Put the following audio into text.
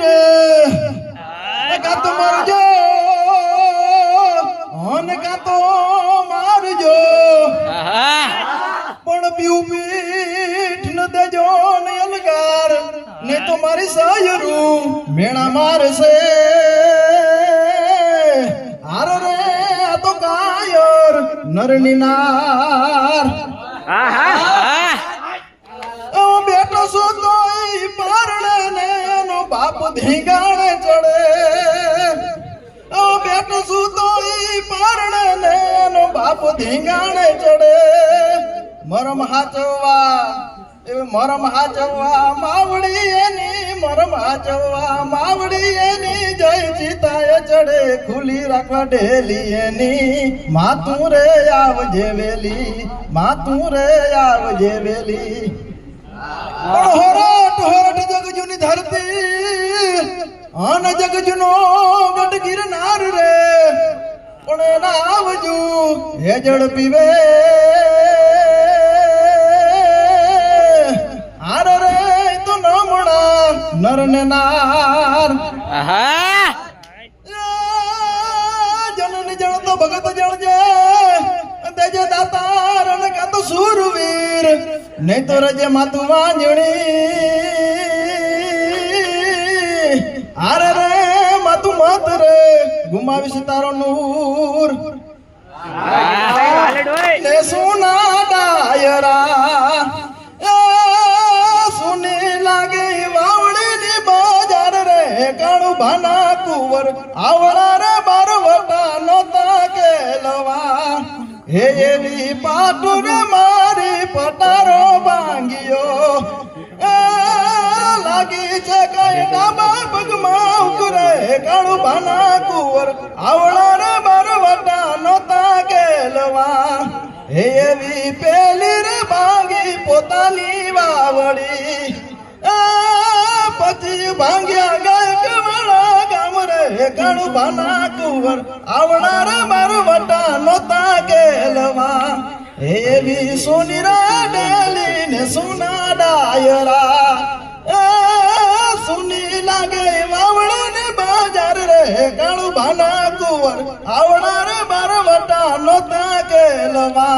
રે કાં તો મારજો. હોને કાં તો મારજો. પણ પીવું પીઠ ન દેજો ને અલગાર. ને તો મારી સાયરું મેણા મારશે. હાર રે આ તો કાયર નરની નાર. ઓ બેટો શું તોય પારણે ચડે. બેટો શું તોય પારણે ને એનો ચડે. મરમ હાચવા એ મરમ હાચવા માવડી એની, મરમ હાચવવા, માવડી એની. ખુલી રાખવા ડેલી એની. માતું રે આવજે વેલી માતું રે આવજે વેલી. હોરટ હોરટ જગજુની ધરતી, અન જગજુનો ગઢ ગિરનાર રે. પણ એના આવજુ હેજળ પીવે. હાર રે, તો નમણા નર ને નાર. જનની અને કાં તો સુરવીર નહીં તો રજે માતું વાંજણી. હારે રે માતું મત રે, ગુમાવીશ તારો નૂર. એ સુના ડાયરા, એ સુની લાગે વાવડી બજાર રે કાણું ભાના કુંવર આવડા રે બાર હે એની પાટુને મારી પટારો ભાંગ્યો. લાગી છે કઈ ડાબા પગમાં ઉકરે કાણું ભાના કુંવર. આવડા રે બરવટા નોતા કેલવા હે એવી પેલી રે ભાંગી પોતાની વાવડી. પછી ભાંગ્યા ગાયક વાળા ગામ રે કાણું ભાના કુંવર. આવડા રે બરવટા વટા નોતા એવી સોની રે ડેલી ને સુના ડાયરા સુની લાગે વાવડા ને બાજાર રે કાળુ ભાના કુવર. આવડા રે બાર વટા નોતા કેલવા